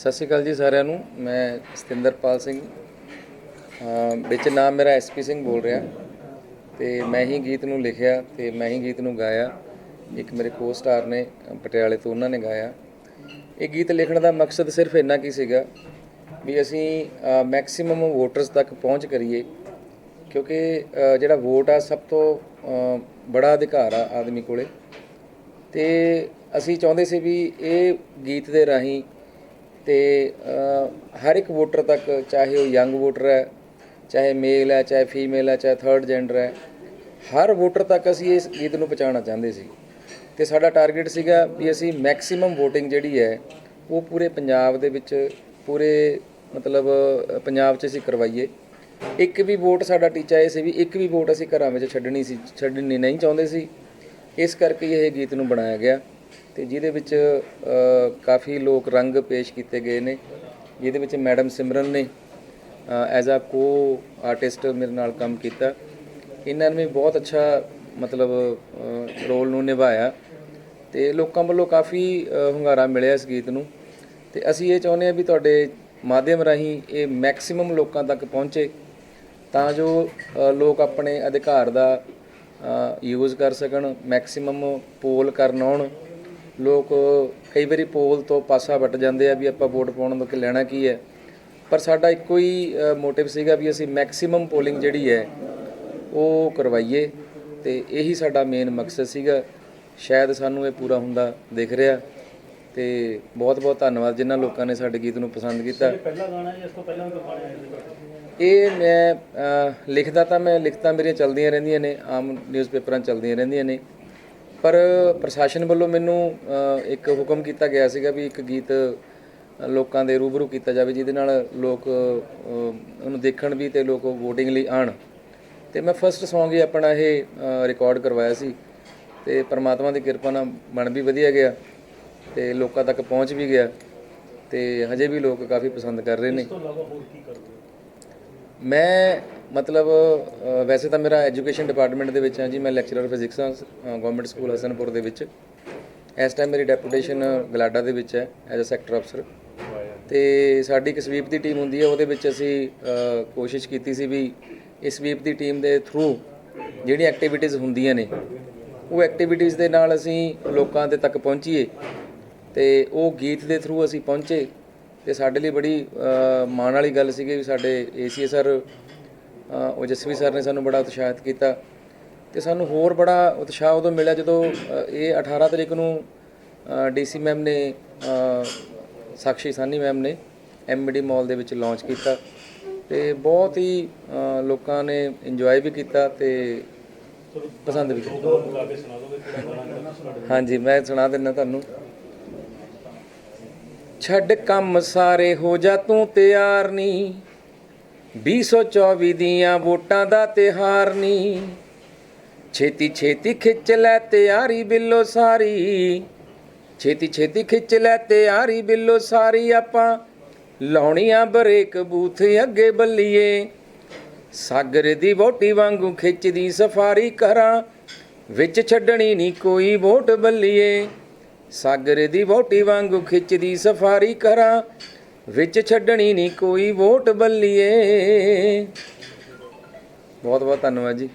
ਸਤਿ ਸ਼੍ਰੀ ਅਕਾਲ ਜੀ ਸਾਰਿਆਂ ਨੂੰ। ਮੈਂ ਸਤਿੰਦਰਪਾਲ ਸਿੰਘ। ਵਿੱਚ ਨਾਮ ਮੇਰਾ ਐਸਪੀ ਸਿੰਘ ਬੋਲ ਰਿਹਾ। ਤੇ ਮੈਂ ਹੀ ਗੀਤ ਨੂੰ ਲਿਖਿਆ ਤੇ ਮੈਂ ਹੀ ਗੀਤ ਨੂੰ ਗਾਇਆ। ਇੱਕ ਮੇਰੇ ਕੋ-ਸਟਾਰ ਨੇ, ਪਟਿਆਲੇ ਤੋਂ ਉਹਨਾਂ ਨੇ ਗਾਇਆ। ਇਹ ਗੀਤ ਲਿਖਣ ਦਾ ਮਕਸਦ ਸਿਰਫ ਇੰਨਾ ਕੀ ਸੀਗਾ ਵੀ ਅਸੀਂ ਮੈਕਸਿਮਮ ਵੋਟਰਸ ਤੱਕ ਪਹੁੰਚ ਕਰੀਏ। ਕਿਉਂਕਿ ਜਿਹੜਾ ਵੋਟ ਆ ਸਭ ਤੋਂ ਬੜਾ ਅਧਿਕਾਰ ਆ ਆਦਮੀ ਕੋਲੇ। ਤੇ ਅਸੀਂ ਚਾਹੁੰਦੇ ਸੀ ਵੀ ਇਹ ਗੀਤ ਦੇ ਰਾਹੀਂ ਤੇ ਹਰ ਇੱਕ ਵੋਟਰ ਤੱਕ ਚਾਹੇ ਉਹ ਯੰਗ ਵੋਟਰ ਹੈ, ਚਾਹੇ ਮੇਲ ਹੈ, ਚਾਹੇ ਫੀਮੇਲ ਹੈ, ਚਾਹੇ ਥਰਡ ਜੈਂਡਰ ਹੈ, ਹਰ ਵੋਟਰ ਤੱਕ ਅਸੀਂ ਇਸ ਗੀਤ ਨੂੰ ਪਹੁੰਚਾਉਣਾ ਚਾਹੁੰਦੇ ਸੀ। ਤੇ ਸਾਡਾ ਟਾਰਗੇਟ ਸੀਗਾ ਵੀ ਅਸੀਂ ਮੈਕਸਿਮਮ VOTING ਜਿਹੜੀ ਹੈ, ਉਹ ਪੂਰੇ ਪੰਜਾਬ ਦੇ ਵਿੱਚ ਪੂਰੇ, ਮਤਲਬ, ਪੰਜਾਬ 'ਚ ਅਸੀਂ ਕਰਵਾਈਏ। ਇੱਕ ਵੀ ਵੋਟ ਸਾਡਾ ਟੀਚਾ ਇਹ ਸੀ ਵੀ ਇੱਕ ਵੀ ਵੋਟ ਅਸੀਂ ਘਰਾਂ ਵਿੱਚ ਛੱਡਣੀ ਸੀ, ਛੱਡਣੀ ਨਹੀਂ ਚਾਹੁੰਦੇ ਸੀ। ਇਸ ਕਰਕੇ ਇਹ ਗੀਤ ਨੂੰ ਬਣਾਇਆ ਗਿਆ। ਤੇ ਜਿਹਦੇ ਵਿੱਚ ਕਾਫੀ ਲੋਕ ਰੰਗ ਪੇਸ਼ ਕੀਤੇ ਗਏ ਨੇ, ਜਿਹਦੇ ਵਿੱਚ ਮੈਡਮ ਸਿਮਰਨ ਨੇ ਐਜ਼ ਅ ਕੋ ਆਰਟਿਸਟ ਮੇਰੇ ਨਾਲ ਕੰਮ ਕੀਤਾ। ਇਹਨਾਂ ਨੇ ਵੀ ਬਹੁਤ ਅੱਛਾ, ਮਤਲਬ ਰੋਲ ਨੂੰ ਨਿਭਾਇਆ। ਤੇ ਲੋਕਾਂ ਵੱਲੋਂ ਕਾਫੀ ਹੁੰਗਾਰਾ ਮਿਲਿਆ ਇਸ ਗੀਤ ਨੂੰ। ਤੇ ਅਸੀਂ ਇਹ ਚਾਹੁੰਦੇ ਹਾਂ ਵੀ ਤੁਹਾਡੇ ਮਾਧਿਅਮ ਰਾਹੀਂ ਇਹ ਮੈਕਸਿਮਮ ਲੋਕਾਂ ਤੱਕ ਪਹੁੰਚੇ, ਤਾਂ ਜੋ ਲੋਕ ਆਪਣੇ ਅਧਿਕਾਰ ਦਾ ਯੂਜ਼ ਕਰ ਸਕਣ ਮੈਕਸਿਮਮ ਪੋਲ ਕਰਨ ਆਉਣ। ਲੋਕ ਕਈ ਵਾਰੀ ਪੋਲ ਤੋਂ ਪਾਸਾ ਵੱਟ ਜਾਂਦੇ ਆ ਵੀ ਆਪਾਂ ਵੋਟ ਪਾਉਣ ਤੋਂ ਕਿ ਲੈਣਾ ਕੀ ਹੈ। ਪਰ ਸਾਡਾ ਇੱਕੋ ਹੀ ਮੋਟਿਵ ਸੀਗਾ ਵੀ ਅਸੀਂ ਮੈਕਸਿਮਮ ਪੋਲਿੰਗ ਜਿਹੜੀ ਹੈ ਉਹ ਕਰਵਾਈਏ ਤੇ ਇਹੀ ਸਾਡਾ ਮੇਨ ਮਕਸਦ ਸੀਗਾ। ਸ਼ਾਇਦ ਸਾਨੂੰ ਇਹ ਪੂਰਾ ਹੁੰਦਾ ਦਿਖ ਰਿਹਾ ਤੇ ਬਹੁਤ ਬਹੁਤ ਧੰਨਵਾਦ ਜਿਨ੍ਹਾਂ ਲੋਕਾਂ ਨੇ ਸਾਡੇ ਗੀਤ ਨੂੰ ਪਸੰਦ ਕੀਤਾ। ਪਹਿਲਾ ਗਾਣਾ ਜਾਂ ਇਸ ਤੋਂ ਪਹਿਲਾਂ ਵੀ ਕੋਈ ਗਾਣੇ ਆਏ ਨੇ ਇਹ ਮੈਂ ਲਿਖਦਾ ਤਾਂ ਮੈਂ ਲਿਖਤਾਂ ਮੇਰੀਆਂ ਚੱਲਦੀਆਂ ਰਹਿੰਦੀਆਂ ਨੇ ਆਮ ਨਿਊਜ਼ਪੇਪਰਾਂ ਚੱਲਦੀਆਂ ਰਹਿੰਦੀਆਂ ਨੇ। ਪਰ ਪ੍ਰਸ਼ਾਸਨ ਵੱਲੋਂ ਮੈਨੂੰ ਇੱਕ ਹੁਕਮ ਕੀਤਾ ਗਿਆ ਸੀਗਾ ਵੀ ਇੱਕ ਗੀਤ ਲੋਕਾਂ ਦੇ ਰੂਬਰੂ ਕੀਤਾ ਜਾਵੇ ਜਿਹਦੇ ਨਾਲ ਲੋਕ ਉਹਨੂੰ ਦੇਖਣ ਵੀ ਤੇ ਲੋਕ VOTING ਲਈ ਆਣ ਤੇ ਮੈਂ ਫਸਟ Song ਹੀ ਆਪਣਾ ਇਹ ਰਿਕਾਰਡ ਕਰਵਾਇਆ ਸੀ। ਤੇ ਪ੍ਰਮਾਤਮਾ ਦੀ ਕਿਰਪਾ ਨਾਲ ਬਣ ਵੀ ਵਧੀਆ ਗਿਆ ਤੇ ਲੋਕਾਂ ਤੱਕ ਪਹੁੰਚ ਵੀ ਗਿਆ ਤੇ ਹਜੇ ਵੀ ਲੋਕ ਕਾਫੀ ਪਸੰਦ ਕਰ ਰਹੇ ਨੇ। ਇਸ ਤੋਂ ਇਲਾਵਾ ਹੋਰ ਕੀ ਕਰਦੇ ਹੋ? ਮੈਂ ਮਤਲਬ ਵੈਸੇ ਤਾਂ ਮੇਰਾ ਐਜੂਕੇਸ਼ਨ ਡਿਪਾਰਟਮੈਂਟ ਦੇ ਵਿੱਚ ਹਾਂ ਜੀ, ਮੈਂ ਲੈਕਚਰਰ ਫਿਜ਼ਿਕਸ ਹਾਂ ਗਵਰਨਮੈਂਟ ਸਕੂਲ ਹਸਨਪੁਰ ਦੇ ਵਿੱਚ। ਇਸ ਟਾਈਮ ਮੇਰੀ ਡੈਪੂਟੇਸ਼ਨ ਗਲਾਡਾ ਦੇ ਵਿੱਚ ਹੈ ਐਜ਼ ਅ ਸੈਕਟਰ ਅਫਸਰ ਤੇ ਸਾਡੀ ਇੱਕ ਸਵੀਪ ਦੀ ਟੀਮ ਹੁੰਦੀ ਹੈ, ਉਹਦੇ ਵਿੱਚ ਅਸੀਂ ਕੋਸ਼ਿਸ਼ ਕੀਤੀ ਸੀ ਵੀ ਇਸ ਸਵੀਪ ਦੀ ਟੀਮ ਦੇ ਥਰੂ ਜਿਹੜੀਆਂ ਐਕਟੀਵਿਟੀਜ਼ ਹੁੰਦੀਆਂ ਨੇ, ਉਹ ਐਕਟੀਵਿਟੀਜ਼ ਦੇ ਨਾਲ ਅਸੀਂ ਲੋਕਾਂ ਦੇ ਤੱਕ ਪਹੁੰਚੀਏ। ਤੇ ਉਹ ਗੀਤ ਦੇ ਥਰੂ ਅਸੀਂ ਪਹੁੰਚੇ। ਤੇ ਸਾਡੇ ਲਈ ਬੜੀ ਮਾਣ ਵਾਲੀ ਗੱਲ ਸੀਗੀ ਵੀ ਸਾਡੇ ਏਸੀਏ ਸਰ ਓਜਸਵੀ ਸਰ ਨੇ ਸਾਨੂੰ ਬੜਾ ਉਤਸ਼ਾਹਿਤ ਕੀਤਾ ਤੇ ਸਾਨੂੰ ਹੋਰ ਬੜਾ ਉਤਸ਼ਾਹ ਉਦੋਂ ਮਿਲਿਆ ਜਦੋਂ ਇਹ 18 ਤਰੀਕ ਨੂੰ ਡੀਸੀ ਮੈਮ ਨੇ ਅ, ਸਾਕਸ਼ੀ ਸਾਨੀ ਮੈਮ ਨੇ ਐਮਡੀ ਮਾਲ ਦੇ ਵਿੱਚ ਲਾਂਚ ਕੀਤਾ ਤੇ ਬਹੁਤ ਹੀ ਲੋਕਾਂ ਨੇ ਇੰਜੋਏ ਵੀ ਕੀਤਾ ਤੇ ਪਸੰਦ ਵੀ ਕੀਤਾ। ਹਾਂਜੀ ਮੈਂ ਸੁਣਾ ਦਿੰਦਾ ਤੁਹਾਨੂੰ। ਛੱਡ ਕੰਮ ਸਾਰੇ ਹੋ ਜਾ ਤੂੰ ਤਿਆਰ ਨਹੀਂ 2024 ਦੀਆਂ ਵੋਟਾਂ ਦਾ ਤਿਹਾਰ ਨੀ। ਛੇਤੀ ਛੇਤੀ ਖਿੱਚ ਲੈ ਤਿਆਰੀ ਬਿੱਲੋ ਸਾਰੀ। ਛੇਤੀ ਛੇਤੀ ਖਿੱਚ ਲੈ ਤਿਆਰੀ ਬਿੱਲੋ ਸਾਰੀ ਆਪਾਂ। ਲਾਉਣੀਆਂ ਬਰੇਕ ਬੂਥ ਅੱਗੇ ਬੱਲੀਏ। ਸਾਗਰ ਦੀ ਵੋਟੀ ਵਾਂਗੂ ਖਿੱਚਦੀ ਸਫਾਰੀ ਕਰਾਂ। ਵਿੱਚ ਛੱਡਣੀ ਨਹੀਂ ਕੋਈ ਵੋਟ ਬੱਲੀਏ। ਸਾਗਰ ਦੀ ਵੋਟੀ ਵਾਂਗੂ ਖਿੱਚਦੀ ਸਫਾਰੀ ਕਰਾਂ। ਵਿੱਚ ਛੱਡਣੀ ਨਹੀਂ ਕੋਈ ਵੋਟ ਬੱਲੀਏ ਬਹੁਤ ਬਹੁਤ ਧੰਨਵਾਦ ਜੀ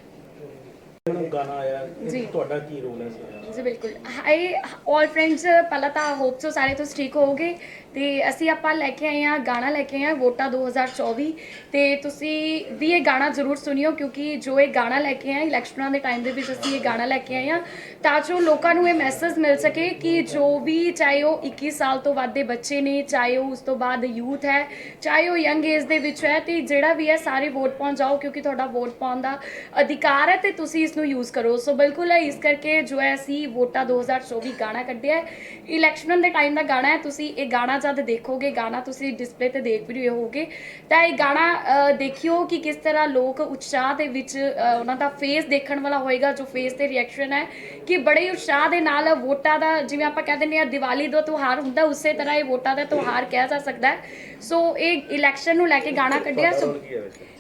ਮੈਨੂੰ ਗਾਣਾ ਆਇਆ ਜੀ। ਤੁਹਾਡਾ ਕੀ ਰੋਲ ਹੈ ਇਸ ਗਾਣੇ 'ਚ? ਜੀ ਬਿਲਕੁਲ ਹਾਈ ਆਲ ਫਰੈਂਡਸ ਪਹਿਲਾਂ ਤਾਂ ਹੋਪ ਸੋ ਸਾਰੇ ਤੁਸੀਂ ਠੀਕ ਹੋਵੋਗੇ ਤੇ ਅਸੀਂ ਆਪਾਂ ਲੈ ਕੇ ਆਏ ਹਾਂ, ਗਾਣਾ ਲੈ ਕੇ ਆਏ ਹਾਂ ਵੋਟਾਂ 2024 ਤੇ ਤੁਸੀਂ ਵੀ ਇਹ ਗਾਣਾ ਜ਼ਰੂਰ ਸੁਣਿਓ ਕਿਉਂਕਿ ਜੋ ਇਹ ਗਾਣਾ ਲੈ ਕੇ ਆਏ ਇਲੈਕਸ਼ਨਾਂ ਦੇ ਟਾਈਮ ਦੇ ਵਿੱਚ ਅਸੀਂ ਇਹ ਗਾਣਾ ਲੈ ਕੇ ਆਏ ਹਾਂ, ਤਾਂ ਜੋ ਲੋਕਾਂ ਨੂੰ ਇਹ ਮੈਸੇਜ ਮਿਲ ਸਕੇ ਕਿ ਜੋ ਵੀ ਚਾਹੇ ਉਹ 21 ਸਾਲ ਤੋਂ ਵੱਧ ਦੇ ਬੱਚੇ ਨੇ, ਚਾਹੇ ਉਹ ਉਸ ਤੋਂ ਬਾਅਦ ਯੂਥ ਹੈ, ਚਾਹੇ ਉਹ ਯੰਗ ਏਜ ਦੇ ਵਿੱਚ ਹੈ, ਤੇ ਜਿਹੜਾ ਵੀ ਹੈ ਸਾਰੇ ਵੋਟ ਪਾਉਣ ਜਾਓ ਕਿਉਂਕਿ ਤੁਹਾਡਾ ਵੋਟ ਪਾਉਣ ਦਾ ਅਧਿਕਾਰ ਹੈ ਤੇ ਤੁਸੀਂ ਇਸ ਨੂੰ ਯੂਜ਼ ਕਰੋ। ਸੋ ਬਿਲਕੁਲ ਹੈ, ਇਸ ਕਰਕੇ ਜੋ ਹੈ ਅਸੀਂ ਵੋਟਾਂ 2024 ਗਾਣਾ ਕੱਢਿਆ ਹੈ। ਇਲੈਕਸ਼ਨ ਦੇ ਟਾਈਮ ਦਾ ਗਾਣਾ ਹੈ, ਤੁਸੀਂ ਇਹ ਗਾਣਾ ਜਦ ਦੇਖੋਗੇ ਗਾਣਾ ਤੁਸੀਂ ਡਿਸਪਲੇ ਤੇ ਦੇਖ ਵੀ ਰਹੇ ਹੋਵੋਗੇ ਤਾਂ ਇਹ ਗਾਣਾ ਦੇਖਿਓ ਕਿ ਕਿਸ ਤਰ੍ਹਾਂ ਲੋਕ ਉਤਸ਼ਾਹ ਦੇ ਵਿੱਚ ਉਹਨਾਂ ਦਾ ਫੇਸ ਦੇਖਣ ਵਾਲਾ ਹੋਏਗਾ ਜੋ ਫੇਸ ਤੇ ਰਿਐਕਸ਼ਨ ਹੈ ਕਿ ਬੜੇ ਉਤਸ਼ਾਹ ਦੇ ਨਾਲ ਵੋਟਾਂ ਦਾ ਜਿਵੇਂ ਆਪਾਂ ਕਹਿ ਦਿੰਦੇ ਆ ਦੀਵਾਲੀ ਦਾ ਤਿਉਹਾਰ ਹੁੰਦਾ ਉਸੇ ਤਰ੍ਹਾਂ ਇਹ ਵੋਟਾਂ ਦਾ ਤਿਉਹਾਰ ਕਿਹਾ ਜਾ ਸਕਦਾ ਹੈ। ਸੋ ਇਹ ਇਲੈਕਸ਼ਨ ਨੂੰ ਲੈ ਕੇ ਗਾਣਾ ਕੱਢਿਆ ਸੋ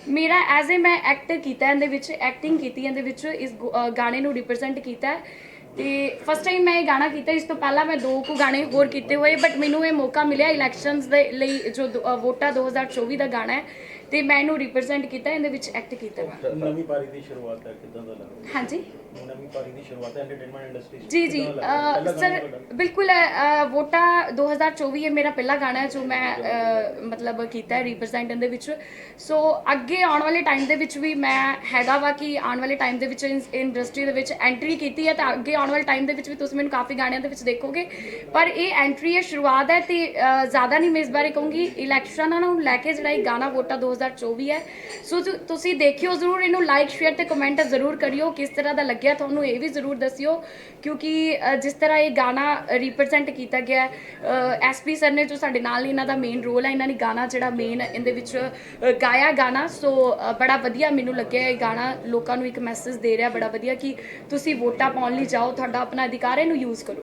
ਮੇਰਾ ਐਜ਼ ਅ ਮੈਂ ਐਕਟਰ ਕੀਤਾ ਇਹਦੇ ਵਿੱਚ ਐਕਟਿੰਗ ਕੀਤੀ ਇਹਦੇ ਵਿੱਚ ਇਸ ਗਾਣੇ ਨੂੰ ਰਿਪਰੈਜ਼ੈਂਟ ਕੀਤਾ ਹੈ। ਤੇ ਫਸਟ ਟਾਈਮ ਮੈਂ ਇਹ ਗਾਣਾ ਕੀਤਾ ਇਸ ਤੋਂ ਪਹਿਲਾਂ ਮੈਂ ਦੋ ਕੁ ਗਾਣੇ ਹੋਰ ਕੀਤੇ ਹੋਏ ਬਟ ਮੈਨੂੰ ਇਹ ਮੌਕਾ ਮਿਲਿਆ ਇਲੈਕਸ਼ਨਸ ਦੇ ਲਈ ਜੋ ਦੋ- ਅ, ਵੋਟਾਂ 2024 ਦਾ ਗਾਣਾ ਹੈ ਤੇ ਮੈਂ ਇਹਨੂੰ ਰਿਪਰੈਜ਼ੈਂਟ ਕੀਤਾ ਇਹਦੇ ਵਿੱਚ ਐਕਟ ਕੀਤਾ ਨਵੀਂ ਪਾਰੀ ਦੀ ਸ਼ੁਰੂਆਤ ਹੈ ਕਿਦਾਂ ਦਾ ਲੱਗਾ ਹਾਂਜੀ। ਨਵੀਂ ਪਾਰੀ ਦੀ ਸ਼ੁਰੂਆਤ ਹੈ ਐਂਟਰਟੇਨਮੈਂਟ ਇੰਡਸਟਰੀ ਜੀ ਜੀ ਸਰ ਬਿਲਕੁਲ ਵੋਟਾ 2024 ਇਹ ਮੇਰਾ ਪਹਿਲਾ ਗਾਣਾ ਹੈ ਜੋ ਮੈਂ ਮਤਲਬ ਕੀਤਾ ਹੈ ਰਿਪਰੈਜ਼ੈਂਟ ਇਹਦੇ ਵਿੱਚ। ਸੋ ਅੱਗੇ ਆਉਣ ਵਾਲੇ ਟਾਈਮ ਦੇ ਵਿੱਚ ਵੀ ਮੈਂ ਹੈਗਾ ਵਾ ਕਿ ਆਉਣ ਵਾਲੇ ਟਾਈਮ ਦੇ ਵਿੱਚ ਇੰਡਸਟਰੀ ਦੇ ਵਿੱਚ ਐਂਟਰੀ ਕੀਤੀ ਹੈ ਤਾਂ ਅੱਗੇ ਆਉਣ ਵਾਲੇ ਟਾਈਮ ਦੇ ਵਿੱਚ ਵੀ ਤੁਸੀਂ ਮੈਨੂੰ ਕਾਫੀ ਗਾਣਿਆਂ ਦੇ ਵਿੱਚ ਦੇਖੋਗੇ। ਪਰ ਇਹ ਐਂਟਰੀ ਹੈ ਸ਼ੁਰੂਆਤ ਹੈ ਤੇ ਜ਼ਿਆਦਾ ਨਹੀਂ ਮੈਂ ਇਸ ਬਾਰੇ ਕਹੂੰਗੀ। ਇਲੈਕਸ਼ਨਾਂ ਨੂੰ ਲੈ ਕੇ ਜਿਹੜਾ ਇਹ ਗਾਣਾ ਵੋਟਾ 2024 ਹੈ। ਸੋ ਤੁਸੀਂ ਦੇਖਿਓ ਜ਼ਰੂਰ ਇਹਨੂੰ ਲਾਈਕ ਸ਼ੇਅਰ ਤੇ ਕਮੈਂਟ ਜ਼ਰੂਰ ਕਰਿਓ ਕਿਸ ਤਰ੍ਹਾਂ ਦਾ ਲੱਗਿਆ ਤੁਹਾਨੂੰ ਇਹ ਵੀ ਜ਼ਰੂਰ ਦੱਸਿਓ ਕਿਉਂਕਿ ਅ, ਜਿਸ ਤਰ੍ਹਾਂ ਇਹ ਗਾਣਾ ਰਿਪਰੈਜ਼ੈਂਟ ਕੀਤਾ ਗਿਆ ਐਸਪੀ ਸਰ ਨੇ ਜੋ ਸਾਡੇ ਨਾਲ ਇਹਨਾਂ ਦਾ ਮੇਨ ਰੋਲ ਹੈ ਇਹਨਾਂ ਨੇ ਗਾਣਾ ਜਿਹੜਾ ਮੇਨ ਇਹਦੇ ਵਿੱਚ ਅ, ਗਾਇਆ ਗਾਣਾ ਸੋ ਅ, ਬੜਾ ਵਧੀਆ ਮੈਨੂੰ ਲੱਗਿਆ ਇਹ ਗਾਣਾ ਲੋਕਾਂ ਨੂੰ ਇੱਕ ਮੈਸੇਜ ਦੇ ਰਿਹਾ ਬੜਾ ਵਧੀਆ ਕਿ ਤੁਸੀਂ ਵੋਟਾਂ ਪਾਉਣ ਲਈ ਜਾਓ ਤੁਹਾਡਾ ਆਪਣਾ ਅਧਿਕਾਰ ਹੈ ਇਹਨੂੰ ਯੂਜ਼ ਕਰੋ।